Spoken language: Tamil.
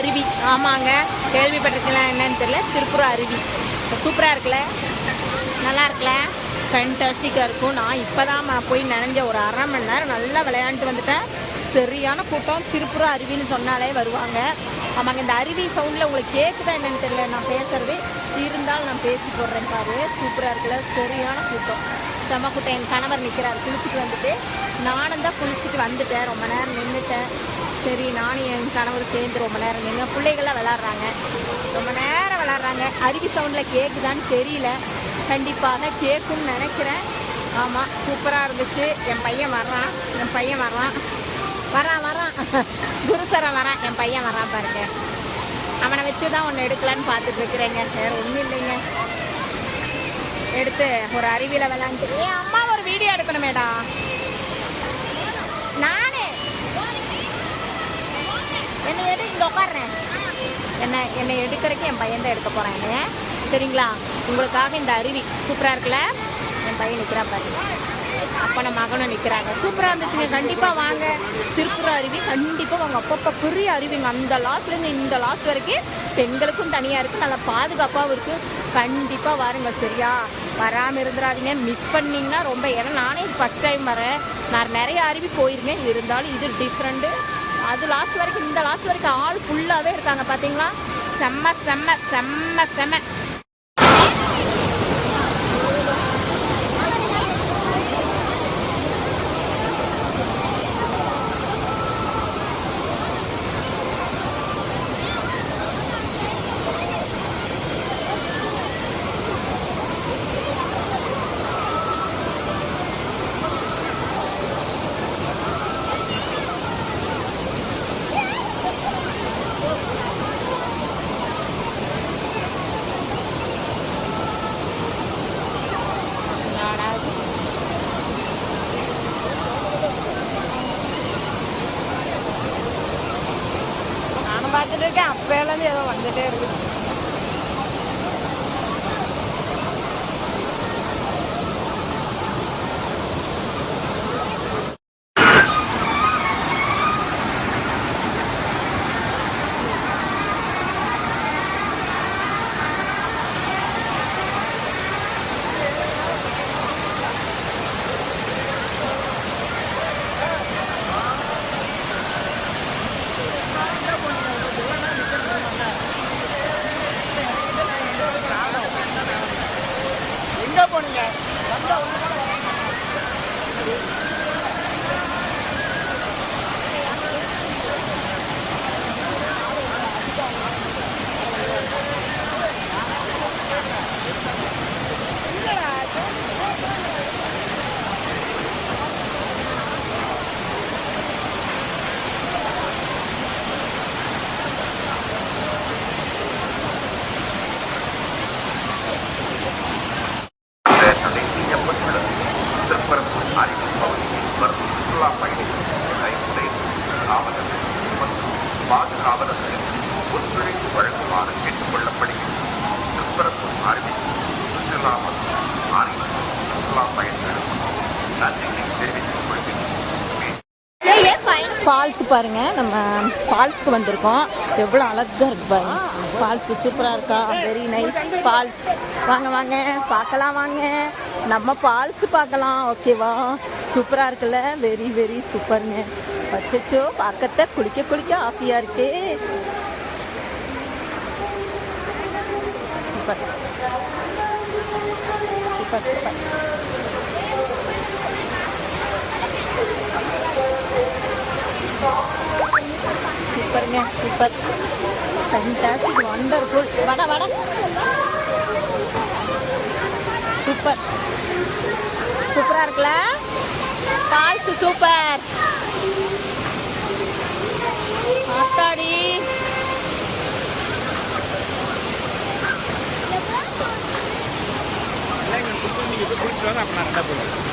அருவி. ஆமாங்க. கேள்விப்பட்டிருக்கலாம் என்னன்னு தெரியல. திருப்புற அருவி. சூப்பராக இருக்குல்ல? நல்லா இருக்குல்ல? ஃபேண்டாஸ்டிக்காக இருக்கும். நான் இப்போ தான் போய் நினைஞ்ச ஒரு அரை மணி நேரம் நல்லா விளையாண்டுட்டு வந்துட்டேன். சரியான கூட்டம். திருப்புர அருவின்னு சொன்னாலே வருவாங்க. ஆமாங்க இந்த அருவி சவுண்டில் உங்களுக்கு கேட்குதா என்னன்னு தெரியல. நான் பேசுறது இருந்தாலும் நான் பேசி போடுறேன் பாரு. சூப்பராக இருக்குல்ல? சரியான கூட்டம். செம்ம கூட்டம். என் கணவர் நிற்கிறார் குளிச்சுட்டு வந்துட்டு. நானும் தான் குளிச்சுட்டு வந்துட்டேன். ரொம்ப நேரம் நின்றுட்டேன் சரி நானும் என் கணவர் சேர்ந்து ரொம்ப நேரம் நின்று பிள்ளைகள்லாம் விளாட்றாங்க. ரொம்ப நேரம் விளாட்றாங்க. அருவி சவுண்டில் கேட்குதான்னு தெரியல. கண்டிப்பாக கேட்கும்னு நினைக்கிறேன். ஆமாம் சூப்பராக இருந்துச்சு. என் பையன் வர்றான். என் பையன் வர்றான். வரான் வரான் குருசரம் வரான் என் பையன் வரான் பாருங்க. அவனை வச்சு தான் ஒன்று எடுக்கலான்னு பார்த்துட்டு இருக்கிறேங்க. வேறு ஒன்றும் இல்லைங்க. எடுத்து ஒரு அருவியில் விளாண்டு ஏன் அம்மா ஒரு வீடியோ எடுக்கணுமேடா. நான் என்னை எடு இங்கே உட்காடுறேன் என்ன என்னை எடுக்கிறதுக்கு என் பையன் தான் எடுக்க போகிறேன் என்னைய சரிங்களா? உங்களுக்காக இந்த அருவி சூப்பராக இருக்குல்ல? என் பையன் நிற்கிறா பாருங்க அப்பனை மகனும் நிற்கிறாங்க சூப்பராக இருந்துச்சுங்க. கண்டிப்பாக வாங்க. திருப்பூர் அருவி கண்டிப்பாக வாங்க. அப்பப்போ பெரிய அருவிங்க. அந்த லாஸ்ட்லேருந்து இந்த லாஸ்ட் வரைக்கும் பெண்களுக்கும் தனியாக இருக்குது நல்லா பாதுகாப்பாகவும் இருக்குது கண்டிப்பாக வாருங்க சரியா? வராமல் இருந்துடாதீங்க. மிஸ் பண்ணிங்கன்னா ரொம்ப ஏன்னா நானே ஃபஸ்ட் டைம் வரேன். நான் நிறைய அருவி போயிருக்கேன் இருந்தாலும் இது டிஃப்ரெண்ட்டு அது லாஸ்ட் வரைக்கும் இந்த லாஸ்ட் வரைக்கும் ஆள் ஃபுல்லாகவே இருக்காங்க பார்த்தீங்களா செம்ம செம்ம செம்ம செம்ம நானாவது நானும் பார்த்துட்டு இருக்கேன். அப்போலேருந்து ஏதோ வந்துகிட்டே இருக்குது பாதுகாவலர்கள் ஒத்துழைப்பு வழங்குமாறு திருப்பரப்பு அறிவிப்பு சுற்றுலா மற்றும் சுற்றுலா பயணிகளுக்கும் தெரிவித்துக் கொள்கிறேன் ஃபால்ஸ் பாருங்க நம்ம ஃபால்ஸ்க்கு வந்திருக்கோம். எவ்வளோ அழகாக இருக்கு பாருங்க. ஃபால்ஸ் சூப்பராக இருக்கா? வெரி நைஸ் ஃபால்ஸ் வாங்க வாங்க பார்க்கலாம் வாங்க. நம்ம ஃபால்ஸ் பார்க்கலாம் ஓகேவா? சூப்பராக இருக்குல்ல? வெரி வெரி சூப்பருங்க அச்சோ பார்க்கத்த குளிக்க குளிக்க ஆசையாக இருக்கு. சூப்பர் சூப்பர் சூப்பர் சூப்பருங்க சூப்பர் ஃபண்டாஸ்டிக் வண்டர்ஃபுல் வட வட. சூப்பர் இருக்குல்ல? Toys super. ஆத்தாடி. அப்படின்னா ரெண்டா போடுவோம்